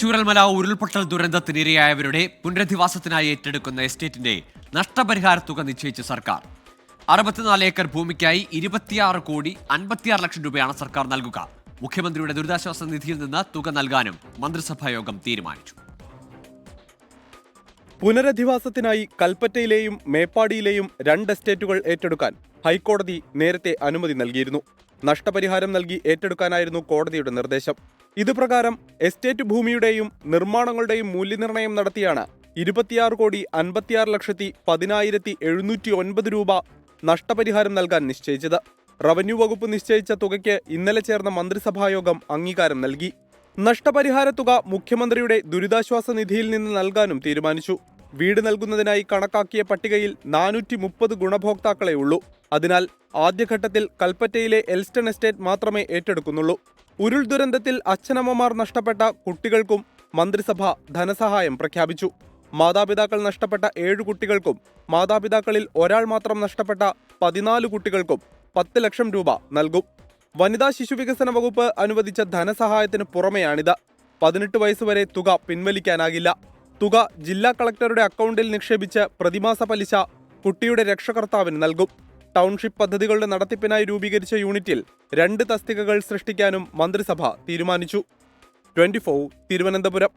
ചൂരൽമല ഉരുൾപൊട്ടൽ ദുരന്തത്തിനിരയായവരുടെ പുനരധിവാസത്തിനായി ഏറ്റെടുക്കുന്ന എസ്റ്റേറ്റിന്റെ നഷ്ടപരിഹാര തുക നിശ്ചയിച്ച സർക്കാർ. അറുപത്തിനാല് ഏക്കർ ഭൂമിക്കായി ഇരുപത്തിയാറ് കോടി അൻപത്തിയാറ് ലക്ഷം രൂപയാണ് സർക്കാർ നൽകുക. മുഖ്യമന്ത്രിയുടെ ദുരിതാശ്വാസ നിധിയിൽ നിന്ന് തുക നൽകാനും മന്ത്രിസഭായോഗം തീരുമാനിച്ചു. പുനരധിവാസത്തിനായി കൽപ്പറ്റയിലെയും മേപ്പാടിയിലെയും രണ്ട് എസ്റ്റേറ്റുകൾ ഏറ്റെടുക്കാൻ ഹൈക്കോടതി നേരത്തെ അനുമതി നൽകിയിരുന്നു. നഷ്ടപരിഹാരം നൽകി ഏറ്റെടുക്കാനായിരുന്നു കോടതിയുടെ നിർദ്ദേശം. ഇതുപ്രകാരം എസ്റ്റേറ്റ് ഭൂമിയുടെയും നിർമ്മാണങ്ങളുടെയും മൂല്യനിർണയം നടത്തിയാണ് ഇരുപത്തിയാറ് കോടി അൻപത്തിയാറ് ലക്ഷത്തി പതിനായിരത്തി എഴുന്നൂറ്റി ഒൻപത് രൂപ നഷ്ടപരിഹാരം നൽകാൻ നിശ്ചയിച്ചത്. റവന്യൂ വകുപ്പ് നിശ്ചയിച്ച തുകയ്ക്ക് ഇന്നലെ ചേർന്ന മന്ത്രിസഭായോഗം അംഗീകാരം നൽകി. നഷ്ടപരിഹാര തുക മുഖ്യമന്ത്രിയുടെ ദുരിതാശ്വാസ നിധിയിൽ നിന്ന് നൽകാനും തീരുമാനിച്ചു. വീട് നൽകുന്നതിനായി കണക്കാക്കിയ പട്ടികയിൽ നാനൂറ്റി മുപ്പത് ഗുണഭോക്താക്കളെ ഉള്ളൂ. അതിനാൽ ആദ്യഘട്ടത്തിൽ കൽപ്പറ്റയിലെ എൽസ്റ്റൺ എസ്റ്റേറ്റ് മാത്രമേ ഏറ്റെടുക്കുന്നുള്ളൂ. ഉരുൾ ദുരന്തത്തിൽ അച്ഛനമ്മമാർ നഷ്ടപ്പെട്ട കുട്ടികൾക്കും മന്ത്രിസഭ ധനസഹായം പ്രഖ്യാപിച്ചു. മാതാപിതാക്കൾ നഷ്ടപ്പെട്ട ഏഴു കുട്ടികൾക്കും മാതാപിതാക്കളിൽ ഒരാൾ മാത്രം നഷ്ടപ്പെട്ട പതിനാല് കുട്ടികൾക്കും പത്ത് ലക്ഷം രൂപ നൽകും. വനിതാ ശിശുവികസന വകുപ്പ് അനുവദിച്ച ധനസഹായത്തിന് പുറമെയാണിത്. പതിനെട്ട് വയസ്സുവരെ തുക പിൻവലിക്കാനാകില്ല. തുക ജില്ലാ കളക്ടറുടെ അക്കൗണ്ടിൽ നിക്ഷേപിച്ച് പ്രതിമാസ പലിശ കുട്ടിയുടെ രക്ഷകർത്താവിന് നൽകും. ടൗൺഷിപ്പ് പദ്ധതികളുടെ നടത്തിപ്പിനായി രൂപീകരിച്ച യൂണിറ്റിൽ രണ്ട് തസ്തികകൾ സൃഷ്ടിക്കാനും മന്ത്രിസഭ തീരുമാനിച്ചു. ട്വന്റി തിരുവനന്തപുരം.